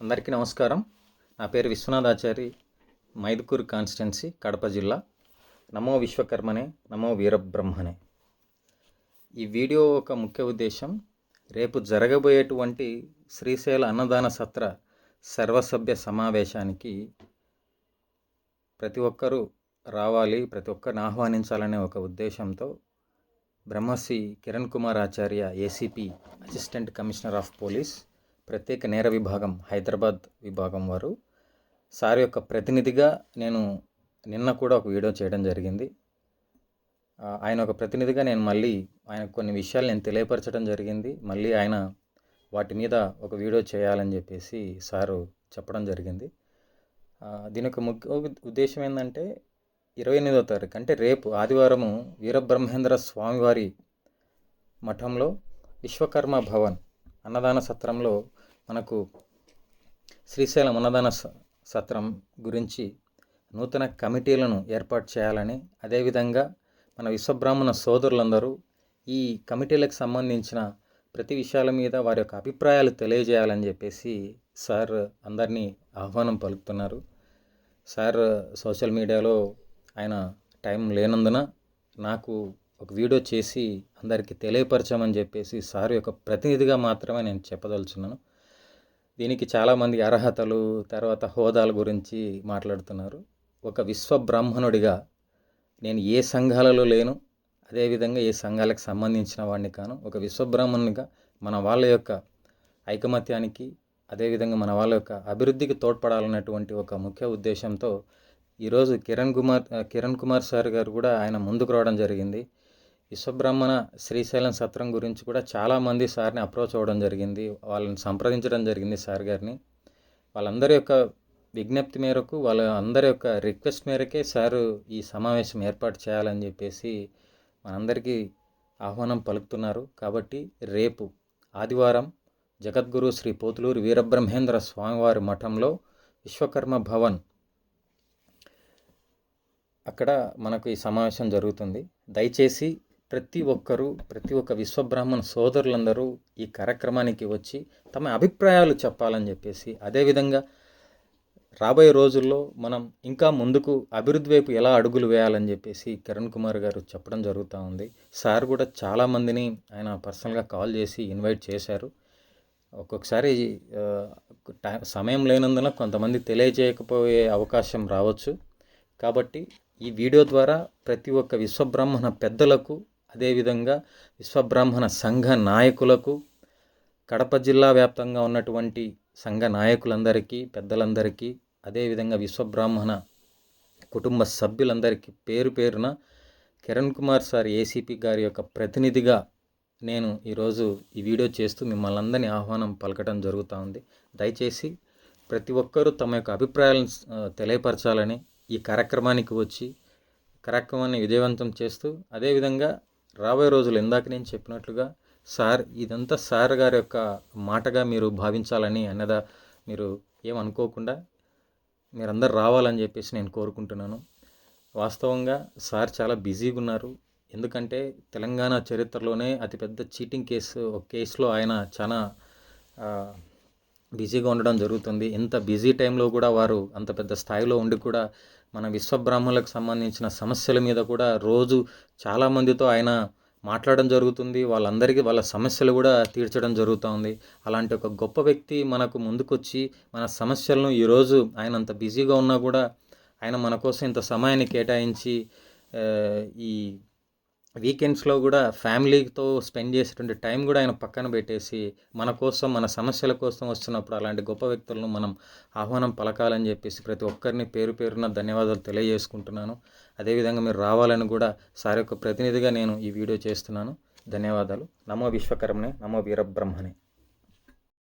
అందరికీ నమస్కారం. నా పేరు విశ్వనాథాచారి మైదుకూరు కాన్స్టిట్యున్సీ కడప జిల్లా. నమో విశ్వకర్మనే నమో వీరబ్రహ్మనే. ఈ వీడియో ఒక ముఖ్య ఉద్దేశం రేపు జరగబోయేటువంటి శ్రీశైల అన్నదాన సత్ర సర్వసభ్య సమావేశానికి ప్రతి ఒక్కరూ రావాలి ప్రతి ఒక్కరిని ఆహ్వానించాలనే ఒక ఉద్దేశంతో Brahmashri Kiran Kumar Acharya ACP assistant commissioner of police ప్రత్యేక నేర విభాగం హైదరాబాద్ విభాగం వారు. సార్ యొక్క ప్రతినిధిగా నేను నిన్న కూడా ఒక వీడియో చేయడం జరిగింది. ఆయన ఒక ప్రతినిధిగా నేను మళ్ళీ ఆయన కొన్ని విషయాలు నేను తెలియపరచడం జరిగింది. మళ్ళీ ఆయన వాటి మీద ఒక వీడియో చేయాలని చెప్పేసి సారు చెప్పడం జరిగింది. దీని యొక్క ముఖ్య ఉద్దేశం ఏంటంటే ఇరవై ఎనిమిదో తారీఖు అంటే రేపు ఆదివారము వీరబ్రహ్మేంద్ర స్వామివారి మఠంలో విశ్వకర్మ భవన్ అన్నదాన సత్రంలో మనకు శ్రీశైలం అన్నదాన స- సత్రం గురించి నూతన కమిటీలను ఏర్పాటు చేయాలని అదేవిధంగా మన విశ్వబ్రాహ్మణ సోదరులందరూ ఈ కమిటీలకు సంబంధించిన ప్రతి విషయాల మీద వారి యొక్క అభిప్రాయాలు తెలియజేయాలని చెప్పేసి సార్ అందరినీ ఆహ్వానం పలుకుతున్నారు. సార్ సోషల్ మీడియాలో ఆయన టైం లేనందున నాకు ఒక వీడియో చేసి అందరికీ తెలియపరచామని చెప్పేసి సార్ యొక్క ప్రతినిధిగా మాత్రమే నేను చెప్పదలుచున్నాను. దీనికి చాలామంది అర్హతలు తర్వాత హోదాల గురించి మాట్లాడుతున్నారు. ఒక విశ్వబ్రాహ్మణుడిగా నేను ఏ సంఘాలలో లేను అదేవిధంగా ఏ సంఘాలకు సంబంధించిన వాడిని కాను ఒక విశ్వబ్రాహ్మణునిగా మన వాళ్ళ యొక్క ఐకమత్యానికి అదేవిధంగా మన వాళ్ళ యొక్క అభివృద్ధికి తోడ్పడాలన్నటువంటి ఒక ముఖ్య ఉద్దేశంతో ఈరోజు కిరణ్ కుమార్ కిరణ్ కుమార్ సార్ గారు కూడా ఆయన ముందుకు రావడం జరిగింది. విశ్వబ్రహ్మణ శ్రీశైలం సత్రం గురించి కూడా చాలామంది సార్ని అప్రోచ్ అవ్వడం జరిగింది. వాళ్ళని సంప్రదించడం జరిగింది సార్ గారిని. వాళ్ళందరి యొక్క విజ్ఞప్తి మేరకు వాళ్ళ అందరి యొక్క రిక్వెస్ట్ మేరకే సారు ఈ సమావేశం ఏర్పాటు చేయాలని చెప్పేసి మనందరికీ ఆహ్వానం పలుకుతున్నారు. కాబట్టి రేపు ఆదివారం జగద్గురు శ్రీ పోతులూరు వీరబ్రహ్మేంద్ర స్వామివారి మఠంలో విశ్వకర్మ భవన్ అక్కడ మనకు ఈ సమావేశం జరుగుతుంది. దయచేసి ప్రతి ఒక్కరూ ప్రతి ఒక్క విశ్వబ్రాహ్మణ సోదరులందరూ ఈ కార్యక్రమానికి వచ్చి తమ అభిప్రాయాలు చెప్పాలని చెప్పేసి అదేవిధంగా రాబోయే రోజుల్లో మనం ఇంకా ముందుకు అభివృద్ధి వైపు ఎలా అడుగులు వేయాలని చెప్పేసి కిరణ్ కుమార్ గారు చెప్పడం జరుగుతూ ఉంది. సార్ కూడా చాలామందిని ఆయన పర్సనల్గా కాల్ చేసి ఇన్వైట్ చేశారు. ఒక్కొక్కసారి టైం సమయం లేనందున కొంతమంది తెలియజేయకపోయే అవకాశం రావచ్చు. కాబట్టి ఈ వీడియో ద్వారా ప్రతి ఒక్క విశ్వబ్రాహ్మణ పెద్దలకు అదేవిధంగా విశ్వబ్రాహ్మణ సంఘ నాయకులకు కడప జిల్లా వ్యాప్తంగా ఉన్నటువంటి సంఘ నాయకులందరికీ పెద్దలందరికీ అదేవిధంగా విశ్వబ్రాహ్మణ కుటుంబ సభ్యులందరికీ పేరు పేరున కిరణ్ కుమార్ సార్ ఏసీపీ గారి యొక్క ప్రతినిధిగా నేను ఈరోజు ఈ వీడియో చేస్తూ మిమ్మల్ని అందరినీ ఆహ్వానం పలకడం జరుగుతూ ఉంది. దయచేసి ప్రతి ఒక్కరూ తమ యొక్క అభిప్రాయాలను తెలియపరచాలని ఈ కార్యక్రమానికి వచ్చి కార్యక్రమాన్ని విజయవంతం చేస్తూ అదేవిధంగా రాబోయే రోజులు ఇందాక నేను చెప్పినట్లుగా సార్ ఇదంతా సార్ గారి యొక్క మాటగా మీరు భావించాలని అన్నదా మీరు ఏమనుకోకుండా మీరందరూ రావాలని చెప్పేసి నేను కోరుకుంటున్నాను. వాస్తవంగా సార్ చాలా బిజీగా ఉన్నారు. ఎందుకంటే తెలంగాణ చరిత్రలోనే అతిపెద్ద చీటింగ్ కేసు ఒక కేసులో ఆయన చాలా బిజీగా ఉండడం జరుగుతుంది. ఇంత బిజీ టైంలో కూడా వారు అంత పెద్ద స్థాయిలో ఉండి కూడా మన విశ్వబ్రాహ్మణులకు సంబంధించిన సమస్యల మీద కూడా రోజు చాలామందితో ఆయన మాట్లాడడం జరుగుతుంది. వాళ్ళందరికీ వాళ్ళ సమస్యలు కూడా తీర్చడం జరుగుతూ ఉంది. అలాంటి ఒక గొప్ప వ్యక్తి మనకు ముందుకొచ్చి మన సమస్యలను ఈరోజు ఆయన అంత బిజీగా ఉన్నా కూడా ఆయన మన కోసం ఇంత సమయాన్ని కేటాయించి ఈ వీకెండ్స్లో కూడా ఫ్యామిలీతో స్పెండ్ చేసేటువంటి టైం కూడా ఆయన పక్కన పెట్టేసి మన కోసం మన సమస్యల కోసం వస్తున్నప్పుడు అలాంటి గొప్ప వ్యక్తులను మనం ఆహ్వానం పలకాలని చెప్పేసి ప్రతి ఒక్కరిని పేరు పేరున ధన్యవాదాలు తెలియజేసుకుంటున్నాను. అదేవిధంగా మీరు రావాలని కూడా సార్ యొక్క ప్రతినిధిగా నేను ఈ వీడియో చేస్తున్నాను. ధన్యవాదాలు. నమో విశ్వకర్మనే నమో వీరబ్రహ్మనే.